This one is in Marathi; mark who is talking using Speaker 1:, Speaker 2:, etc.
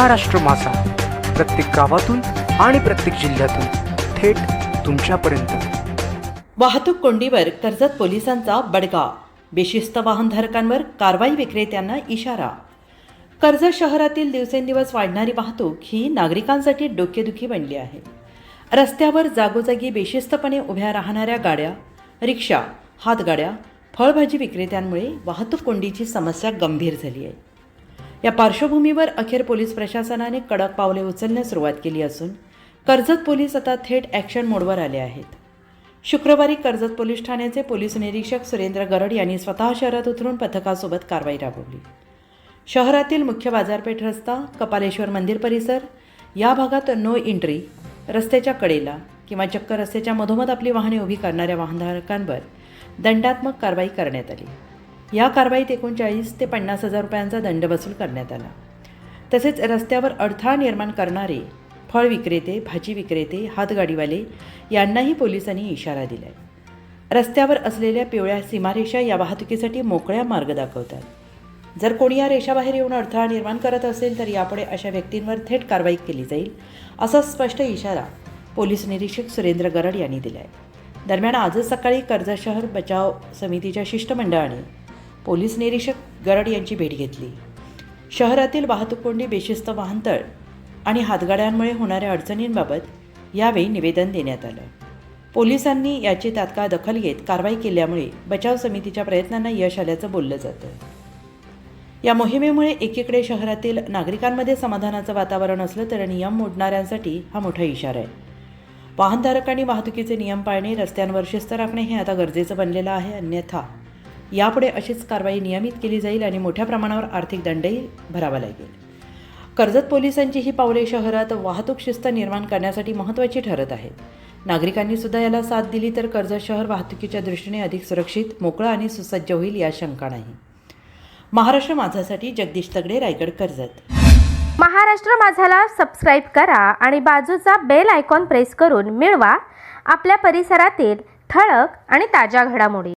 Speaker 1: महाराष्ट्र मासा प्रत्येक गावातून आणि प्रत्येक जिल्ह्यातून थेट तुमच्यापर्यंत.
Speaker 2: वाहतूक कोंडीवर कर्जत पोलिसांचा बडगा. बेशिस्त वाहनधारकांवर कारवाई विक्रेत्यांना इशारा. कर्जत शहरातील दिवसेंदिवस वाढणारी वाहतूक ही नागरिकांसाठी डोकेदुखी बनली आहे. रस्त्यावर जागोजागी बेशिस्तपणे उभ्या राहणाऱ्या गाड्या रिक्षा हातगाड्या फळभाजी विक्रेत्यांमुळे वाहतूक कोंडीची समस्या गंभीर झाली आहे. या पार्श्वभूमीवर अखेर पोलीस प्रशासनाने कडक पावले उचलण्यास सुरुवात केली असून कर्जत पोलीस आता थेट ॲक्शन मोडवर आले आहेत. शुक्रवारी कर्जत पोलीस ठाण्याचे पोलीस निरीक्षक सुरेंद्र गरड यांनी स्वतः शहरात उतरून पथकासोबत कारवाई राबवली. शहरातील मुख्य बाजारपेठ रस्ता कपालेश्वर मंदिर परिसर या भागात नो एंट्री रस्त्याच्या कडेला किंवा चक्क रस्त्याच्या मधोमध आपली वाहने उभी करणाऱ्या वाहनधारकांवर दंडात्मक कारवाई करण्यात आली. या कारवाईत एकोणचाळीस ते पन्नास हजार रुपयांचा दंड वसूल करण्यात आला. तसेच रस्त्यावर अडथळा निर्माण करणारे फळ विक्रेते भाजी विक्रेते हातगाडीवाले यांनाही पोलिसांनी इशारा दिलाय. रस्त्यावर असलेल्या पिवळ्या सीमारेषा या वाहतुकीसाठी मोकळ्या मार्ग दाखवतात. जर कोणी या रेषाबाहेर येऊन अडथळा निर्माण करत असेल तर यापुढे अशा व्यक्तींवर थेट कारवाई केली जाईल असा स्पष्ट इशारा पोलीस निरीक्षक सुरेंद्र गरड यांनी दिला आहे दरम्यान आजच सकाळी कर्जत शहर बचाव समितीच्या शिष्टमंडळाने पोलीस निरीक्षक गरड यांची भेट घेतली. शहरातील वाहतूक कोंडी बेशिस्त वाहनतळ आणि हातगाड्यांमुळे होणाऱ्या अडचणींबाबत यावेळी निवेदन देण्यात आलं. पोलिसांनी याची तात्काळ दखल घेत कारवाई केल्यामुळे बचाव समितीच्या प्रयत्नांना यश आल्याचं बोललं जातं. या मोहिमेमुळे एकीकडे शहरातील नागरिकांमध्ये समाधानाचं वातावरण असलं तर नियम मोडणाऱ्यांसाठी हा मोठा इशारा आहे. वाहनधारकांनी वाहतुकीचे नियम पाळणे रस्त्यांवर शिस्त राखणे हे आता गरजेचं बनलेलं आहे अन्यथा यापुढे अशीच कारवाई नियमित केली जाईल आणि मोठ्या प्रमाणावर आर्थिक दंडही भरावा लागेल. कर्जत पोलिसांची ही पावले शहरात वाहतूक शिस्त निर्माण करण्यासाठी महत्त्वाची ठरत आहेत. नागरिकांनी सुद्धा याला साथ दिली तर कर्जत शहर वाहतुकीच्या दृष्टीने अधिक सुरक्षित मोकळं आणि सुसज्ज होईल या शंका नाही. महाराष्ट्र माझासाठी जगदीश तगडे रायगड कर्जत.
Speaker 3: महाराष्ट्र माझाला सबस्क्राईब करा आणि बाजूचा बेल आयकॉन प्रेस करून मिळवा. आपल्या परिसरातील ठळक आणि ताज्या घडामोडी.